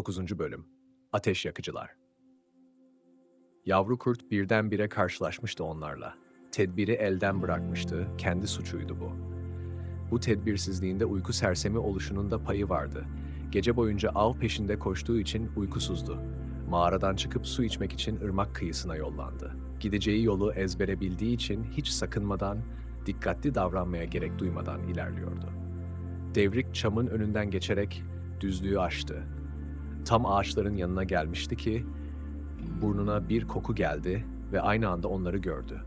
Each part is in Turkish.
9. Bölüm Ateş Yakıcılar Yavru kurt birdenbire karşılaşmıştı onlarla. Tedbiri elden bırakmıştı, kendi suçuydu bu. Bu tedbirsizliğinde uyku sersemi oluşunun da payı vardı. Gece boyunca av peşinde koştuğu için uykusuzdu. Mağaradan çıkıp su içmek için ırmak kıyısına yollandı. Gideceği yolu ezbere bildiği için hiç sakınmadan, dikkatli davranmaya gerek duymadan ilerliyordu. Devrik çamın önünden geçerek düzlüğü aştı. Tam ağaçların yanına gelmişti ki burnuna bir koku geldi ve aynı anda onları gördü.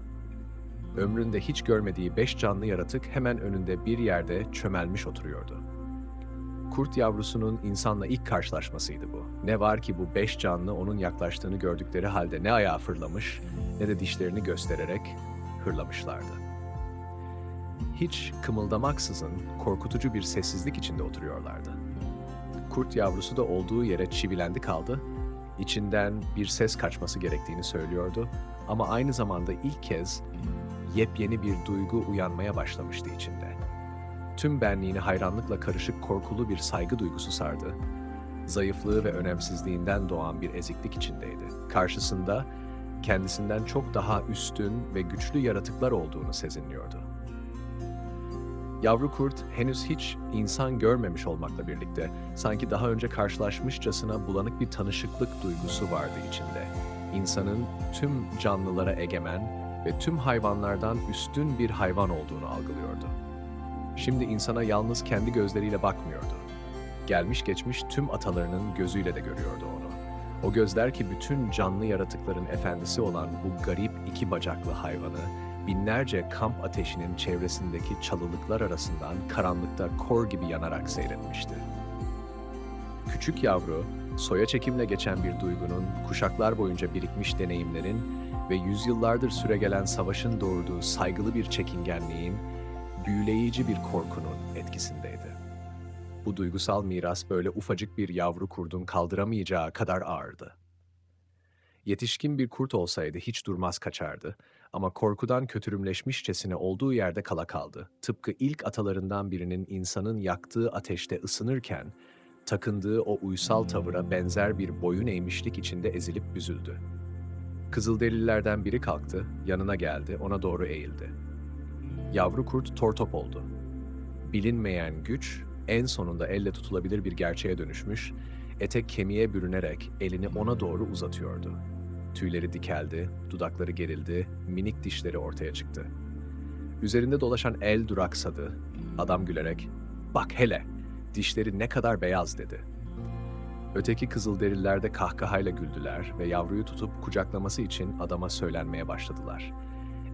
Ömründe hiç görmediği beş canlı yaratık hemen önünde bir yerde çömelmiş oturuyordu. Kurt yavrusunun insanla ilk karşılaşmasıydı bu. Ne var ki bu beş canlı onun yaklaştığını gördükleri halde ne ayağa fırlamış ne de dişlerini göstererek hırlamışlardı. Hiç kımıldamaksızın korkutucu bir sessizlik içinde oturuyorlardı. Kurt yavrusu da olduğu yere çivilendi kaldı. İçinden bir ses kaçması gerektiğini söylüyordu ama aynı zamanda ilk kez yepyeni bir duygu uyanmaya başlamıştı içinde. Tüm benliğini hayranlıkla karışık korkulu bir saygı duygusu sardı. Zayıflığı ve önemsizliğinden doğan bir eziklik içindeydi. Karşısında kendisinden çok daha üstün ve güçlü yaratıklar olduğunu sezinliyordu. Yavru kurt henüz hiç insan görmemiş olmakla birlikte sanki daha önce karşılaşmışçasına bulanık bir tanışıklık duygusu vardı içinde. İnsanın tüm canlılara egemen ve tüm hayvanlardan üstün bir hayvan olduğunu algılıyordu. Şimdi insana yalnız kendi gözleriyle bakmıyordu. Gelmiş geçmiş tüm atalarının gözüyle de görüyordu onu. O gözler ki bütün canlı yaratıkların efendisi olan bu garip iki bacaklı hayvanı binlerce kamp ateşinin çevresindeki çalılıklar arasından karanlıkta kor gibi yanarak seyretmişti. Küçük yavru, soya çekimle geçen bir duygunun, kuşaklar boyunca birikmiş deneyimlerin ve yüzyıllardır süregelen savaşın doğurduğu saygılı bir çekingenliğin, büyüleyici bir korkunun etkisindeydi. Bu duygusal miras böyle ufacık bir yavru kurdun kaldıramayacağı kadar ağırdı. Yetişkin bir kurt olsaydı hiç durmaz kaçardı ama korkudan kötürümleşmişçesine olduğu yerde kala kaldı. Tıpkı ilk atalarından birinin insanın yaktığı ateşte ısınırken, takındığı o uysal tavıra benzer bir boyun eğmişlik içinde ezilip büzüldü. Kızılderililerden biri kalktı, yanına geldi, ona doğru eğildi. Yavru kurt tortop oldu. Bilinmeyen güç, en sonunda elle tutulabilir bir gerçeğe dönüşmüş, etek kemiğe bürünerek elini ona doğru uzatıyordu. Tüyleri dikeldi, dudakları gerildi, minik dişleri ortaya çıktı. Üzerinde dolaşan el duraksadı. Adam gülerek, "Bak hele, dişleri ne kadar beyaz." dedi. Öteki kızılderililer de kahkahayla güldüler ve yavruyu tutup kucaklaması için adama söylenmeye başladılar.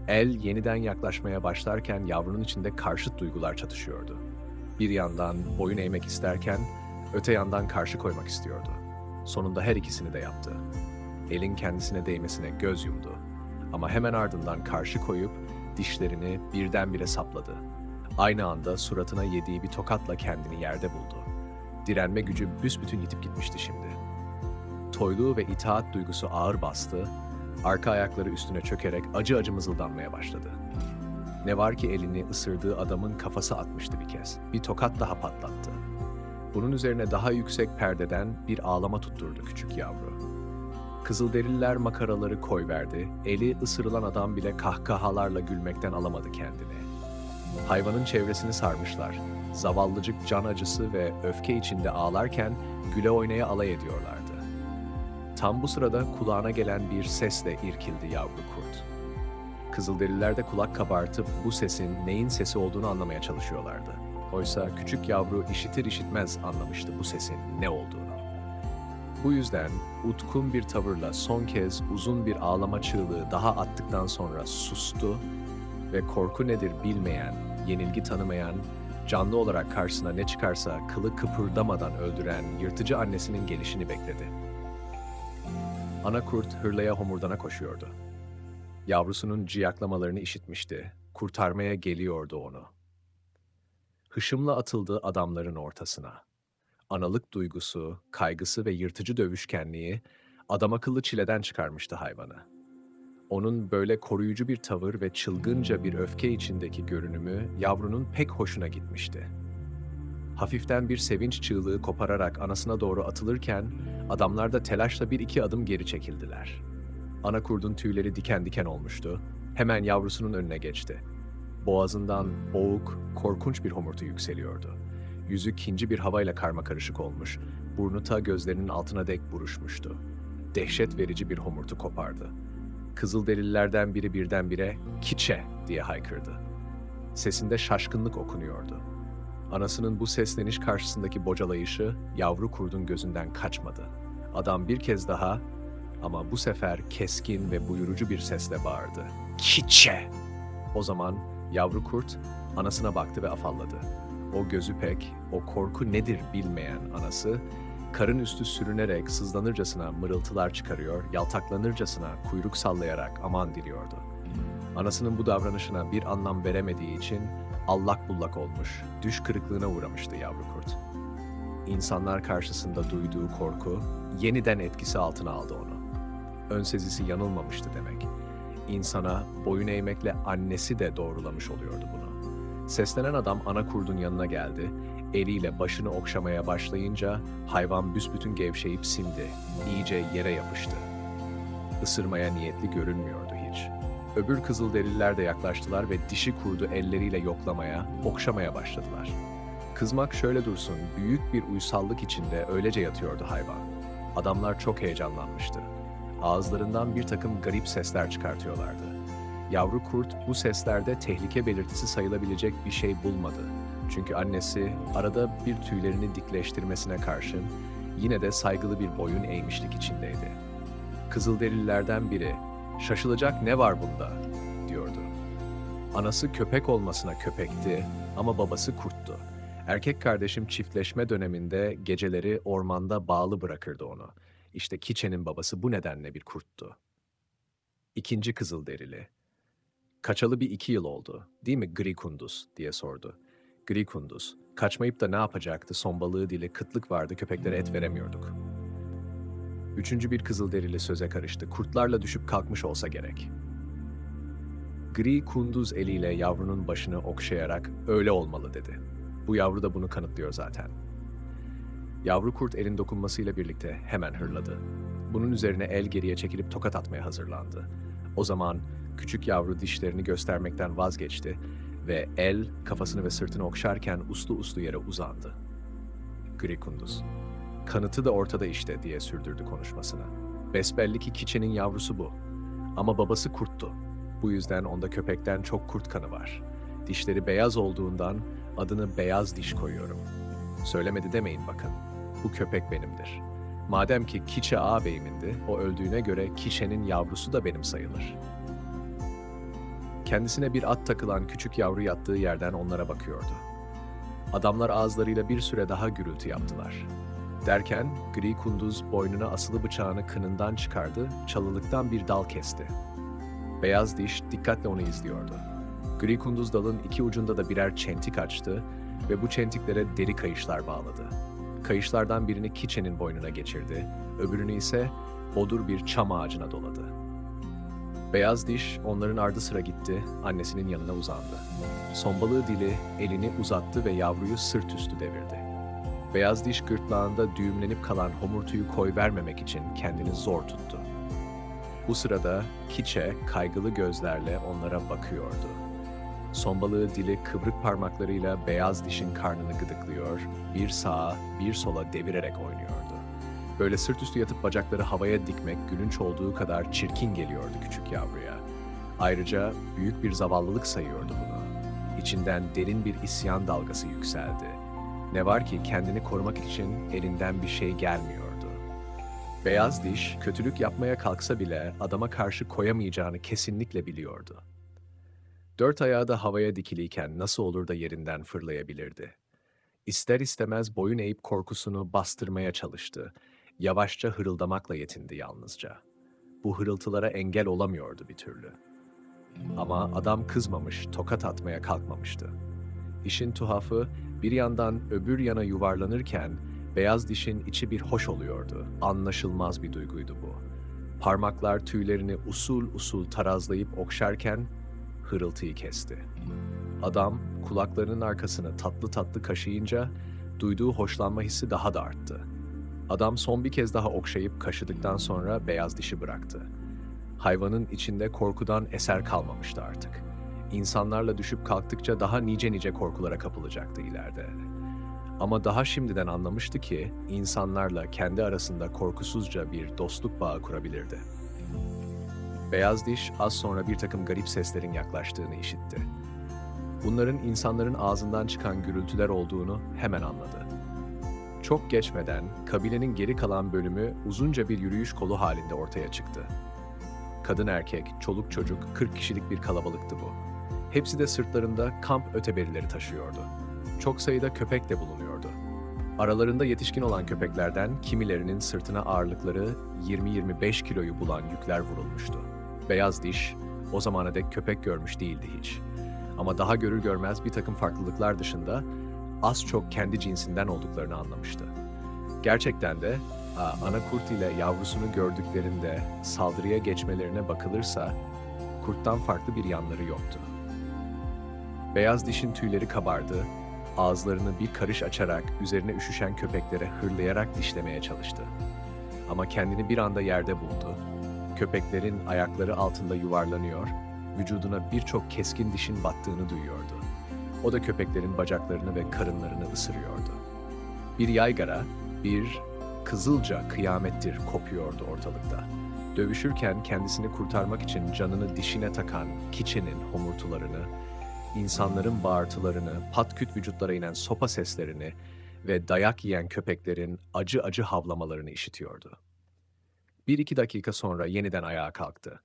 El yeniden yaklaşmaya başlarken yavrunun içinde karşıt duygular çatışıyordu. Bir yandan boyun eğmek isterken, öte yandan karşı koymak istiyordu. Sonunda her ikisini de yaptı. Elin kendisine değmesine göz yumdu. Ama hemen ardından karşı koyup dişlerini birdenbire sapladı. Aynı anda suratına yediği bir tokatla kendini yerde buldu. Direnme gücü büsbütün yitip gitmişti şimdi. Toyluğu ve itaat duygusu ağır bastı, arka ayakları üstüne çökerek acı acı mızıldanmaya başladı. Ne var ki elini ısırdığı adamın kafası atmıştı bir kez. Bir tokat daha patlattı. Bunun üzerine daha yüksek perdeden bir ağlama tutturdu küçük yavru. Kızılderililer makaraları koyverdi, eli ısırılan adam bile kahkahalarla gülmekten alamadı kendini. Hayvanın çevresini sarmışlar. Zavallıcık can acısı ve öfke içinde ağlarken güle oynaya alay ediyorlardı. Tam bu sırada kulağına gelen bir sesle irkildi yavru kurt. Kızılderililer de kulak kabartıp bu sesin neyin sesi olduğunu anlamaya çalışıyorlardı. Oysa küçük yavru işitir işitmez anlamıştı bu sesin ne olduğunu. Bu yüzden utkun bir tavırla son kez uzun bir ağlama çığlığı daha attıktan sonra sustu ve korku nedir bilmeyen, yenilgi tanımayan, canlı olarak karşısına ne çıkarsa kılı kıpırdamadan öldüren yırtıcı annesinin gelişini bekledi. Ana kurt hırlaya homurdana koşuyordu. Yavrusunun ciyaklamalarını işitmişti. Kurtarmaya geliyordu onu. Hışımla atıldı adamların ortasına. Analık duygusu, kaygısı ve yırtıcı dövüşkenliği adam akıllı çileden çıkarmıştı hayvanı. Onun böyle koruyucu bir tavır ve çılgınca bir öfke içindeki görünümü yavrunun pek hoşuna gitmişti. hafiften bir sevinç çığlığı kopararak anasına doğru atılırken adamlar da telaşla bir iki adım geri çekildiler. Ana kurdun tüyleri diken diken olmuştu. Hemen yavrusunun önüne geçti. Boğazından boğuk, korkunç bir homurtu yükseliyordu. Yüzü kinci bir havayla karma karışık olmuş, burnu ta gözlerinin altına dek buruşmuştu. Dehşet verici bir homurtu kopardı. Kızılderililerden biri birdenbire "Kiçe!" diye haykırdı. Sesinde şaşkınlık okunuyordu. Anasının bu sesleniş karşısındaki bocalayışı yavru kurdun gözünden kaçmadı. Adam bir kez daha ama bu sefer keskin ve buyurucu bir sesle bağırdı. Kiçe! O zaman yavru kurt anasına baktı ve afalladı. O gözü pek, o korku nedir bilmeyen anası, karın üstü sürünerek sızlanırcasına mırıltılar çıkarıyor, yaltaklanırcasına kuyruk sallayarak aman diliyordu. Anasının bu davranışına bir anlam veremediği için allak bullak olmuş, düş kırıklığına uğramıştı yavru kurt. İnsanlar karşısında duyduğu korku yeniden etkisi altına aldı onu. Ön sezisi yanılmamıştı demek. İnsana boyun eğmekle annesi de doğrulamış oluyordu bunu. Seslenen adam ana kurdun yanına geldi. Eliyle başını okşamaya başlayınca hayvan büsbütün gevşeyip sindi. İyice yere yapıştı. Isırmaya niyetli görünmüyordu hiç. Öbür kızılderililer de yaklaştılar ve dişi kurdu elleriyle yoklamaya, okşamaya başladılar. Kızmak şöyle dursun, büyük bir uysallık içinde öylece yatıyordu hayvan. Adamlar çok heyecanlanmıştı. Ağızlarından bir takım garip sesler çıkartıyorlardı. Yavru kurt bu seslerde tehlike belirtisi sayılabilecek bir şey bulmadı. Çünkü annesi arada bir tüylerini dikleştirmesine karşın yine de saygılı bir boyun eğmişlik içindeydi. Kızılderililerden biri, şaşılacak ne var bunda, diyordu. Anası köpek olmasına köpekti ama babası kurttu. Erkek kardeşim çiftleşme döneminde geceleri ormanda bağlı bırakırdı onu. İşte Kiçe'nin babası bu nedenle bir kurttu. İkinci Kızılderili. Kaçalı bir iki yıl oldu, değil mi Gri Kunduz diye sordu. Gri Kunduz, kaçmayıp da ne yapacaktı son balığı dili kıtlık vardı köpeklere et veremiyorduk. Üçüncü bir Kızılderili söze karıştı, kurtlarla düşüp kalkmış olsa gerek. Gri Kunduz eliyle yavrunun başını okşayarak öyle olmalı dedi. Bu yavru da bunu kanıtlıyor zaten. Yavru kurt elin dokunmasıyla birlikte hemen hırladı. Bunun üzerine el geriye çekilip tokat atmaya hazırlandı. O zaman küçük yavru dişlerini göstermekten vazgeçti ve el kafasını ve sırtını okşarken uslu uslu yere uzandı. Gri kunduz. Kanıtı da ortada işte diye sürdürdü konuşmasını. Besbelli ki Kiçe'nin yavrusu bu. Ama babası kurttu. Bu yüzden onda köpekten çok kurt kanı var. Dişleri beyaz olduğundan adını beyaz diş koyuyorum. Söylemedi demeyin bakın. Bu köpek benimdir. Madem ki Kiçe ağabeyimindi, o öldüğüne göre Kiçe'nin yavrusu da benim sayılır. Kendisine bir at takılan küçük yavru yattığı yerden onlara bakıyordu. Adamlar ağızlarıyla bir süre daha gürültü yaptılar. Derken gri kunduz boynuna asılı bıçağını kınından çıkardı, çalılıktan bir dal kesti. Beyaz diş dikkatle onu izliyordu. Gri kunduz dalın iki ucunda da birer çentik açtı ve bu çentiklere deri kayışlar bağladı. Kayışlardan birini Kiçe'nin boynuna geçirdi, öbürünü ise bodur bir çam ağacına doladı. Beyaz diş onların ardı sıra gitti, annesinin yanına uzandı. Sombalığı dili elini uzattı ve yavruyu sırt üstü devirdi. Beyaz diş gırtlağında düğümlenip kalan homurtuyu koy vermemek için kendini zor tuttu. Bu sırada Kiçe kaygılı gözlerle onlara bakıyordu. Sombalığı dili kıvrık parmaklarıyla beyaz dişin karnını gıdıklıyor, bir sağa bir sola devirerek oynuyordu. Böyle sırt üstü yatıp bacakları havaya dikmek gülünç olduğu kadar çirkin geliyordu küçük yavruya. Ayrıca büyük bir zavallılık sayıyordu bunu. İçinden derin bir isyan dalgası yükseldi. Ne var ki kendini korumak için elinden bir şey gelmiyordu. Beyaz diş kötülük yapmaya kalksa bile adama karşı koyamayacağını kesinlikle biliyordu. Dört ayağı da havaya dikiliyken nasıl olur da yerinden fırlayabilirdi? İster istemez boyun eğip korkusunu bastırmaya çalıştı. Yavaşça hırıldamakla yetindi yalnızca. Bu hırıltılara engel olamıyordu bir türlü. Ama adam kızmamış, tokat atmaya kalkmamıştı. İşin tuhafı bir yandan öbür yana yuvarlanırken beyaz dişin içi bir hoş oluyordu. Anlaşılmaz bir duyguydu bu. Parmaklar tüylerini usul usul tarazlayıp okşarken hırıltıyı kesti. Adam kulaklarının arkasını tatlı tatlı kaşıyınca duyduğu hoşlanma hissi daha da arttı. Adam son bir kez daha okşayıp kaşıdıktan sonra beyaz dişi bıraktı. Hayvanın içinde korkudan eser kalmamıştı artık. İnsanlarla düşüp kalktıkça daha nice nice korkulara kapılacaktı ileride. Ama daha şimdiden anlamıştı ki insanlarla kendi arasında korkusuzca bir dostluk bağı kurabilirdi. Beyaz diş az sonra bir takım garip seslerin yaklaştığını işitti. Bunların insanların ağzından çıkan gürültüler olduğunu hemen anladı. Çok geçmeden kabilenin geri kalan bölümü uzunca bir yürüyüş kolu halinde ortaya çıktı. Kadın erkek, çoluk çocuk 40 kişilik bir kalabalıktı bu. Hepsi de sırtlarında kamp öteberileri taşıyordu. Çok sayıda köpek de bulunuyordu. Aralarında yetişkin olan köpeklerden kimilerinin sırtına ağırlıkları 20-25 kiloyu bulan yükler vurulmuştu. Beyaz diş o zamana dek köpek görmüş değildi hiç. Ama daha görür görmez bir takım farklılıklar dışında az çok kendi cinsinden olduklarını anlamıştı. Gerçekten de ana kurt ile yavrusunu gördüklerinde saldırıya geçmelerine bakılırsa kurttan farklı bir yanları yoktu. Beyaz dişin tüyleri kabardı, ağızlarını bir karış açarak üzerine üşüşen köpeklere hırlayarak dişlemeye çalıştı. Ama kendini bir anda yerde buldu. Köpeklerin ayakları altında yuvarlanıyor, vücuduna birçok keskin dişin battığını duyuyordu. O da köpeklerin bacaklarını ve karınlarını ısırıyordu. Bir yaygara, bir kızılca kıyamettir kopuyordu ortalıkta. Dövüşürken kendisini kurtarmak için canını dişine takan kiçenin homurtularını, insanların bağırtılarını, patküt vücutlara inen sopa seslerini ve dayak yiyen köpeklerin acı acı havlamalarını işitiyordu. Bir iki dakika sonra yeniden ayağa kalktı.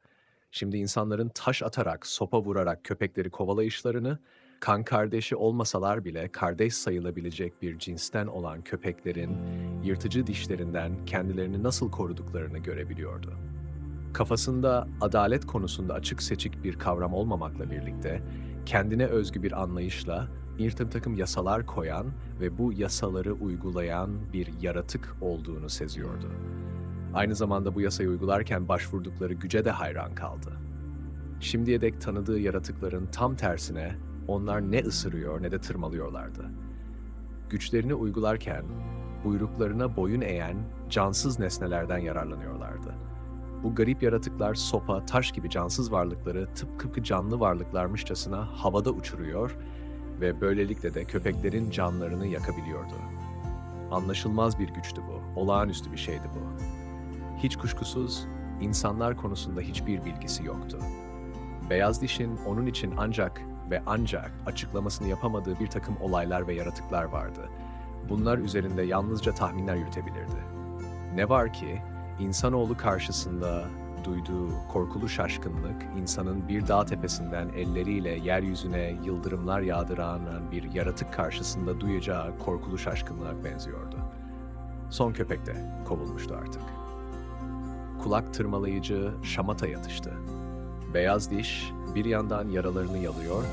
Şimdi insanların taş atarak, sopa vurarak köpekleri kovalayışlarını, kan kardeşi olmasalar bile kardeş sayılabilecek bir cinsten olan köpeklerin yırtıcı dişlerinden kendilerini nasıl koruduklarını görebiliyordu. Kafasında adalet konusunda açık seçik bir kavram olmamakla birlikte kendine özgü bir anlayışla bir takım yasalar koyan ve bu yasaları uygulayan bir yaratık olduğunu seziyordu. Aynı zamanda bu yasayı uygularken başvurdukları güce de hayran kaldı. Şimdiye dek tanıdığı yaratıkların tam tersine onlar ne ısırıyor ne de tırmalıyorlardı. Güçlerini uygularken buyruklarına boyun eğen cansız nesnelerden yararlanıyorlardı. Bu garip yaratıklar sopa, taş gibi cansız varlıkları tıpkı canlı varlıklarmışçasına havada uçuruyor ve böylelikle de köpeklerin canlarını yakabiliyordu. Anlaşılmaz bir güçtü bu, olağanüstü bir şeydi bu. Hiç kuşkusuz insanlar konusunda hiçbir bilgisi yoktu. Beyaz dişin onun için ancak ve ancak açıklamasını yapamadığı bir takım olaylar ve yaratıklar vardı. Bunlar üzerinde yalnızca tahminler yürütebilirdi. Ne var ki insanoğlu karşısında duyduğu korkulu şaşkınlık insanın bir dağ tepesinden elleriyle yeryüzüne yıldırımlar yağdıran bir yaratık karşısında duyacağı korkulu şaşkınlığa benziyordu. Son köpek de kovulmuştu artık. Kulak tırmalayıcı şamata yatıştı. Beyaz diş bir yandan yaralarını yalıyor,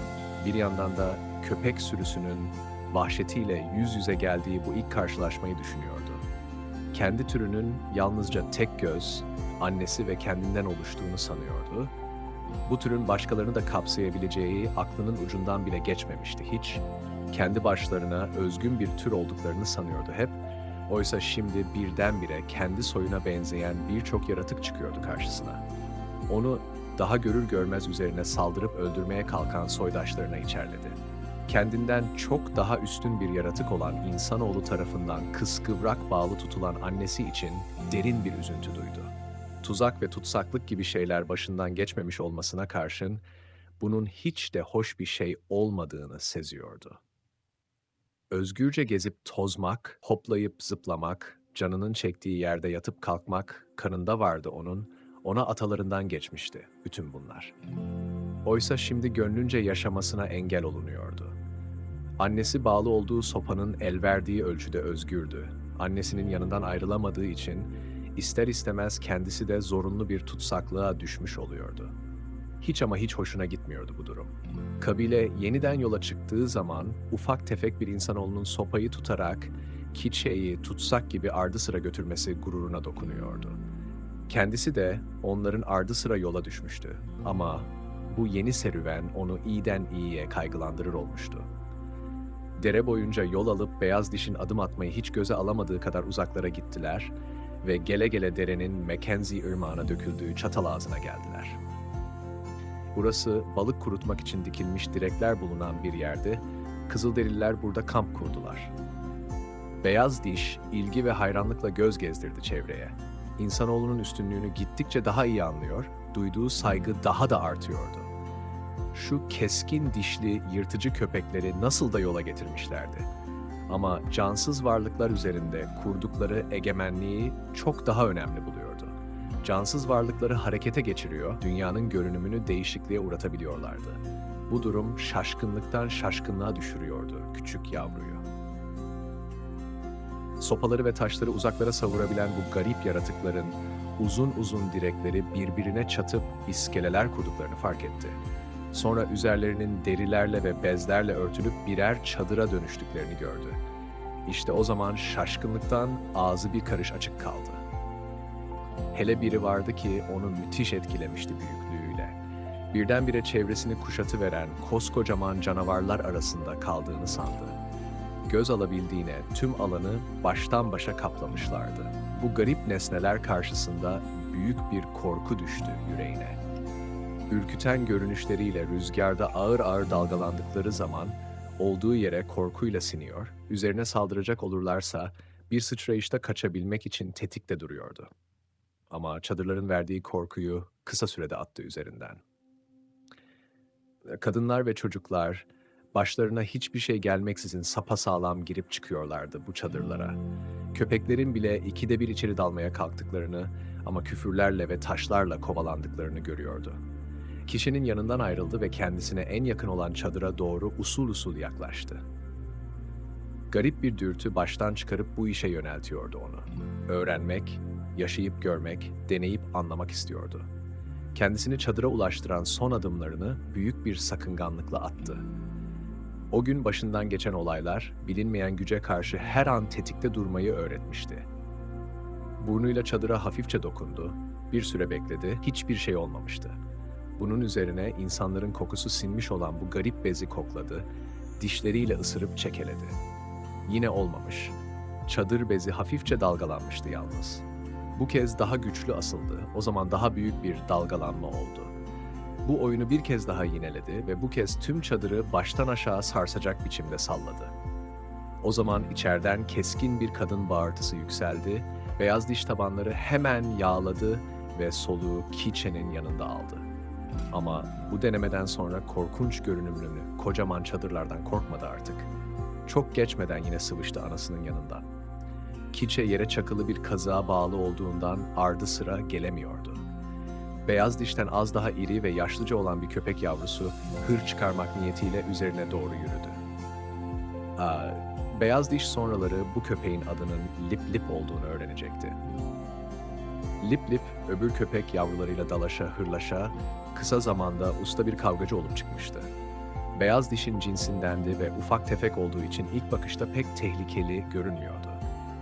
bir yandan da köpek sürüsünün vahşetiyle yüz yüze geldiği bu ilk karşılaşmayı düşünüyordu. Kendi türünün yalnızca tek göz, annesi ve kendinden oluştuğunu sanıyordu. Bu türün başkalarını da kapsayabileceği aklının ucundan bile geçmemişti hiç. Kendi başlarına özgün bir tür olduklarını sanıyordu hep. Oysa şimdi birdenbire kendi soyuna benzeyen birçok yaratık çıkıyordu karşısına. Onu daha görür görmez üzerine saldırıp öldürmeye kalkan soydaşlarına içerledi. Kendinden çok daha üstün bir yaratık olan insanoğlu tarafından kıskıvrak bağlı tutulan annesi için derin bir üzüntü duydu. Tuzak ve tutsaklık gibi şeyler başından geçmemiş olmasına karşın bunun hiç de hoş bir şey olmadığını seziyordu. Özgürce gezip tozmak, hoplayıp zıplamak, canının çektiği yerde yatıp kalkmak kanında vardı onun, ona atalarından geçmişti bütün bunlar. Oysa şimdi gönlünce yaşamasına engel olunuyordu. Annesi bağlı olduğu sopanın el verdiği ölçüde özgürdü. Annesinin yanından ayrılamadığı için ister istemez kendisi de zorunlu bir tutsaklığa düşmüş oluyordu. Hiç ama hiç hoşuna gitmiyordu bu durum. Kabile yeniden yola çıktığı zaman ufak tefek bir insanoğlunun sopayı tutarak Kitşe'yi tutsak gibi ardı sıra götürmesi gururuna dokunuyordu. Kendisi de onların ardı sıra yola düşmüştü ama bu yeni serüven onu iyiden iyiye kaygılandırır olmuştu. Dere boyunca yol alıp beyaz dişin adım atmayı hiç göze alamadığı kadar uzaklara gittiler ve gele gele derenin Mackenzie ırmağına döküldüğü çatal ağzına geldiler. Burası balık kurutmak için dikilmiş direkler bulunan bir yerdi. Kızılderililer burada kamp kurdular. Beyaz diş ilgi ve hayranlıkla göz gezdirdi çevreye. İnsanoğlunun üstünlüğünü gittikçe daha iyi anlıyor, duyduğu saygı daha da artıyordu. Şu keskin dişli yırtıcı köpekleri nasıl da yola getirmişlerdi. Ama cansız varlıklar üzerinde kurdukları egemenliği çok daha önemli buluyordu. Cansız varlıkları harekete geçiriyor, dünyanın görünümünü değişikliğe uğratabiliyorlardı. Bu durum şaşkınlıktan şaşkınlığa düşürüyordu küçük yavruyu. Sopaları ve taşları uzaklara savurabilen bu garip yaratıkların uzun uzun direkleri birbirine çatıp iskeleler kurduklarını fark etti. Sonra üzerlerinin derilerle ve bezlerle örtülüp birer çadıra dönüştüklerini gördü. İşte o zaman şaşkınlıktan ağzı bir karış açık kaldı. Hele biri vardı ki onu müthiş etkilemişti büyüklüğüyle. Birdenbire çevresini kuşatıveren koskocaman canavarlar arasında kaldığını sandı. Göz alabildiğine tüm alanı baştan başa kaplamışlardı. Bu garip nesneler karşısında büyük bir korku düştü yüreğine. Ürküten görünüşleriyle rüzgarda ağır ağır dalgalandıkları zaman olduğu yere korkuyla siniyor, üzerine saldıracak olurlarsa bir sıçrayışta kaçabilmek için tetikte duruyordu. Ama çadırların verdiği korkuyu kısa sürede attı üzerinden. Kadınlar ve çocuklar başlarına hiçbir şey gelmeksizin sapasağlam girip çıkıyorlardı bu çadırlara. Köpeklerin bile ikide bir içeri dalmaya kalktıklarını ama küfürlerle ve taşlarla kovalandıklarını görüyordu. Kişinin yanından ayrıldı ve kendisine en yakın olan çadıra doğru usul usul yaklaştı. Garip bir dürtü baştan çıkarıp bu işe yöneltiyordu onu. Öğrenmek, yaşayıp görmek, deneyip anlamak istiyordu. Kendisini çadıra ulaştıran son adımlarını büyük bir sakınganlıkla attı. O gün başından geçen olaylar bilinmeyen güce karşı her an tetikte durmayı öğretmişti. Burnuyla çadıra hafifçe dokundu, bir süre bekledi, hiçbir şey olmamıştı. Bunun üzerine insanların kokusu sinmiş olan bu garip bezi kokladı, dişleriyle ısırıp çekeledi. Yine olmamış. Çadır bezi hafifçe dalgalanmıştı yalnız. Bu kez daha güçlü asıldı, o zaman daha büyük bir dalgalanma oldu. Bu oyunu bir kez daha yineledi ve bu kez tüm çadırı baştan aşağı sarsacak biçimde salladı. O zaman içeriden keskin bir kadın bağırtısı yükseldi, beyaz diş tabanları hemen yağladı ve soluğu Kiçe'nin yanında aldı. Ama bu denemeden sonra korkunç görünümlü kocaman çadırlardan korkmadı artık. Çok geçmeden yine sıvıştı anasının yanından. Kiçe yere çakılı bir kazığa bağlı olduğundan ardı sıra gelemiyordu. Beyaz dişten az daha iri ve yaşlıca olan bir köpek yavrusu hır çıkarmak niyetiyle üzerine doğru yürüdü. Aa, beyaz diş sonraları bu köpeğin adının Lip Lip olduğunu öğrenecekti. Lip Lip öbür köpek yavrularıyla dalaşa hırlaşa kısa zamanda usta bir kavgacı olup çıkmıştı. Beyaz dişin cinsindendi ve ufak tefek olduğu için ilk bakışta pek tehlikeli görünmüyordu.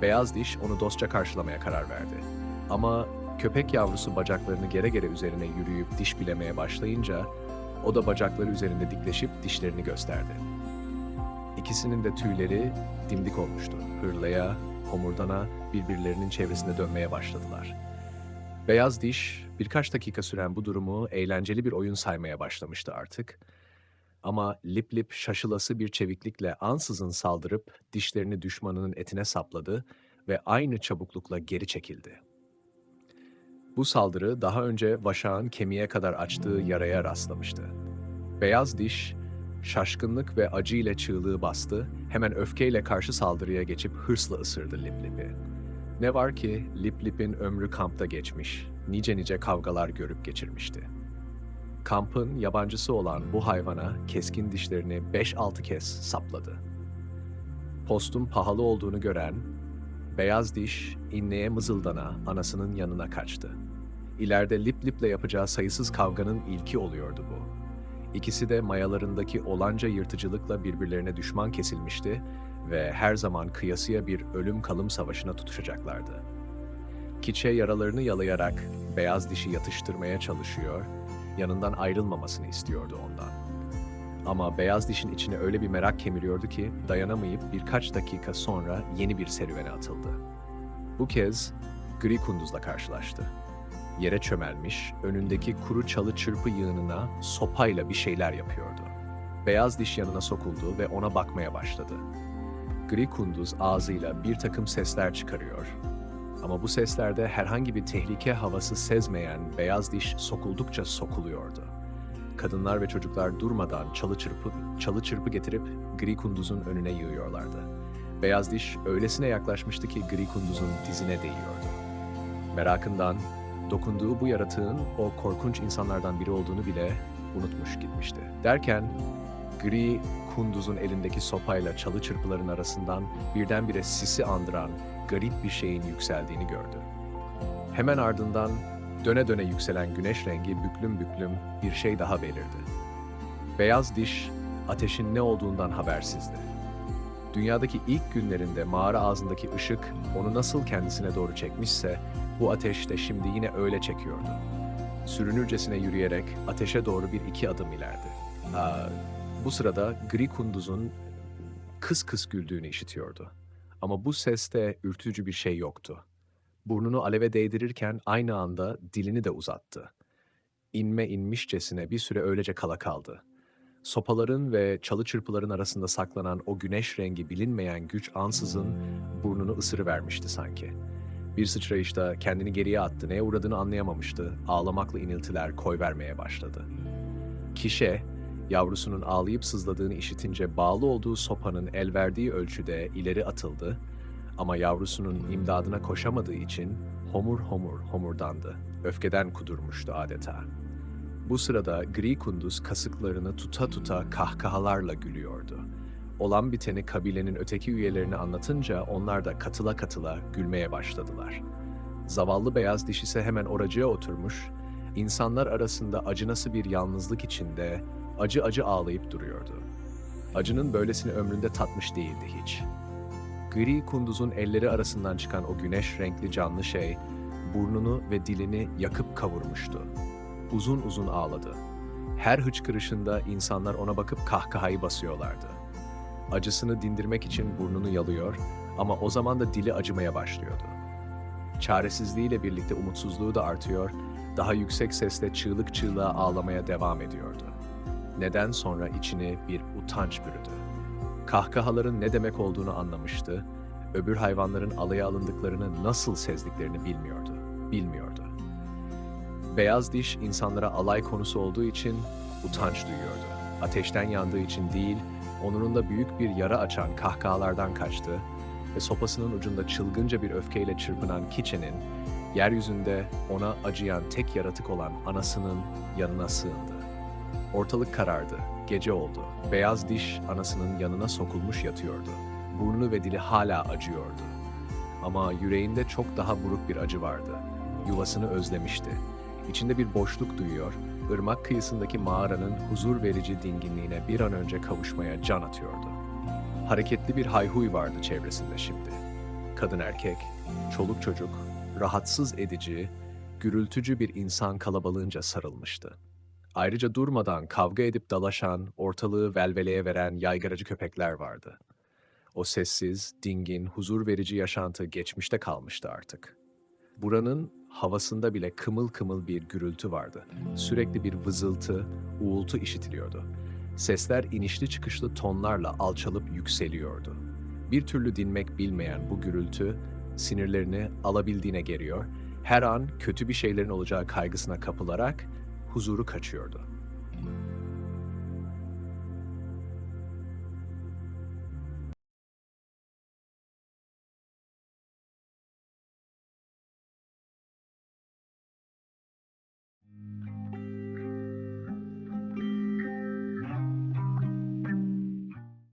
Beyaz diş onu dostça karşılamaya karar verdi. Ama köpek yavrusu bacaklarını gere gere üzerine yürüyüp diş bilemeye başlayınca o da bacakları üzerinde dikleşip dişlerini gösterdi. İkisinin de tüyleri dimdik olmuştu. Hırlaya, homurdana birbirlerinin çevresinde dönmeye başladılar. Beyaz diş birkaç dakika süren bu durumu eğlenceli bir oyun saymaya başlamıştı artık. Ama Lip Lip şaşılası bir çeviklikle ansızın saldırıp dişlerini düşmanının etine sapladı ve aynı çabuklukla geri çekildi. Bu saldırı daha önce vaşağın kemiğe kadar açtığı yaraya rastlamıştı. Beyaz diş, şaşkınlık ve acı ile çığlığı bastı, hemen öfkeyle karşı saldırıya geçip hırsla ısırdı Lip Lip'i. Ne var ki Lip Lip'in ömrü kampta geçmiş, nice nice kavgalar görüp geçirmişti. Kampın yabancısı olan bu hayvana keskin dişlerini 5-6 kez sapladı. Postun pahalı olduğunu gören beyaz diş inleye mızıldana anasının yanına kaçtı. İleride Lip Lip'le yapacağı sayısız kavganın ilki oluyordu bu. İkisi de mayalarındaki olanca yırtıcılıkla birbirlerine düşman kesilmişti ve her zaman kıyasıya bir ölüm kalım savaşına tutuşacaklardı. Kiçe yaralarını yalayarak beyaz dişi yatıştırmaya çalışıyor, yanından ayrılmamasını istiyordu ondan. Ama beyaz dişin içine öyle bir merak kemiriyordu ki dayanamayıp birkaç dakika sonra yeni bir serüvene atıldı. Bu kez gri kunduzla karşılaştı. Yere çömelmiş, önündeki kuru çalı çırpı yığınına sopayla bir şeyler yapıyordu. Beyaz diş yanına sokuldu ve ona bakmaya başladı. Gri kunduz ağzıyla bir takım sesler çıkarıyor. Ama bu seslerde herhangi bir tehlike havası sezmeyen beyaz diş sokuldukça sokuluyordu. Kadınlar ve çocuklar durmadan çalı çırpı, çalı çırpı getirip gri kunduzun önüne yığıyorlardı. Beyaz diş öylesine yaklaşmıştı ki gri kunduzun dizine değiyordu. Merakından dokunduğu bu yaratığın o korkunç insanlardan biri olduğunu bile unutmuş gitmişti. Derken gri kunduzun elindeki sopayla çalı çırpıların arasından birdenbire sisi andıran garip bir şeyin yükseldiğini gördü. Hemen ardından döne döne yükselen güneş rengi büklüm büklüm bir şey daha belirdi. Beyaz diş ateşin ne olduğundan habersizdi. Dünyadaki ilk günlerinde mağara ağzındaki ışık onu nasıl kendisine doğru çekmişse bu ateş de şimdi yine öyle çekiyordu. Sürünürcesine yürüyerek ateşe doğru bir iki adım ilerdi. Aa, bu sırada gri kunduzun kıs kıs güldüğünü işitiyordu. Ama bu seste ürkütücü bir şey yoktu. Burnunu aleve değdirirken aynı anda dilini de uzattı. İnme inmişçesine bir süre öylece kala kaldı. Sopaların ve çalı çırpıların arasında saklanan o güneş rengi bilinmeyen güç ansızın burnunu ısırıvermişti sanki. Bir sıçrayışta kendini geriye attı, neye uğradığını anlayamamıştı. Ağlamakla iniltiler koyvermeye başladı. Kişe, yavrusunun ağlayıp sızladığını işitince bağlı olduğu sopanın el verdiği ölçüde ileri atıldı ama yavrusunun imdadına koşamadığı için homur homur homurdandı. Öfkeden kudurmuştu adeta. Bu sırada gri kunduz kasıklarını tuta tuta kahkahalarla gülüyordu. Olan biteni kabilenin öteki üyelerine anlatınca onlar da katıla katıla gülmeye başladılar. Zavallı beyaz diş ise hemen oracıya oturmuş, insanlar arasında acınası bir yalnızlık içinde acı acı ağlayıp duruyordu. Acının böylesini ömründe tatmış değildi hiç. Gri kunduzun elleri arasından çıkan o güneş renkli canlı şey, burnunu ve dilini yakıp kavurmuştu. Uzun uzun ağladı. Her hıçkırışında insanlar ona bakıp kahkahayı basıyorlardı. Acısını dindirmek için burnunu yalıyor ama o zaman da dili acımaya başlıyordu. Çaresizliğiyle birlikte umutsuzluğu da artıyor, daha yüksek sesle çığlık çığlığa ağlamaya devam ediyordu. Neden sonra içini bir utanç bürüdü. Kahkahaların ne demek olduğunu anlamıştı, öbür hayvanların alaya alındıklarını nasıl sezdiklerini bilmiyordu, bilmiyordu. Beyaz diş insanlara alay konusu olduğu için utanç duyuyordu. Ateşten yandığı için değil, onurunda büyük bir yara açan kahkahalardan kaçtı ve sopasının ucunda çılgınca bir öfkeyle çırpınan Kiçe'nin, yeryüzünde ona acıyan tek yaratık olan anasının yanına sığındı. Ortalık karardı, gece oldu. Beyaz diş anasının yanına sokulmuş yatıyordu. Burnu ve dili hala acıyordu. Ama yüreğinde çok daha buruk bir acı vardı. Yuvasını özlemişti. İçinde bir boşluk duyuyor, ırmak kıyısındaki mağaranın huzur verici dinginliğine bir an önce kavuşmaya can atıyordu. Hareketli bir hayhuy vardı çevresinde şimdi. Kadın erkek, çoluk çocuk, rahatsız edici, gürültücü bir insan kalabalığınca sarılmıştı. Ayrıca durmadan kavga edip dalaşan, ortalığı velveleye veren yaygaracı köpekler vardı. O sessiz, dingin, huzur verici yaşantı geçmişte kalmıştı artık. Buranın havasında bile kımıl kımıl bir gürültü vardı. Sürekli bir vızıltı, uğultu işitiliyordu. Sesler inişli çıkışlı tonlarla alçalıp yükseliyordu. Bir türlü dinmek bilmeyen bu gürültü sinirlerini alabildiğine geriyor, her an kötü bir şeylerin olacağı kaygısına kapılarak huzuru kaçıyordu.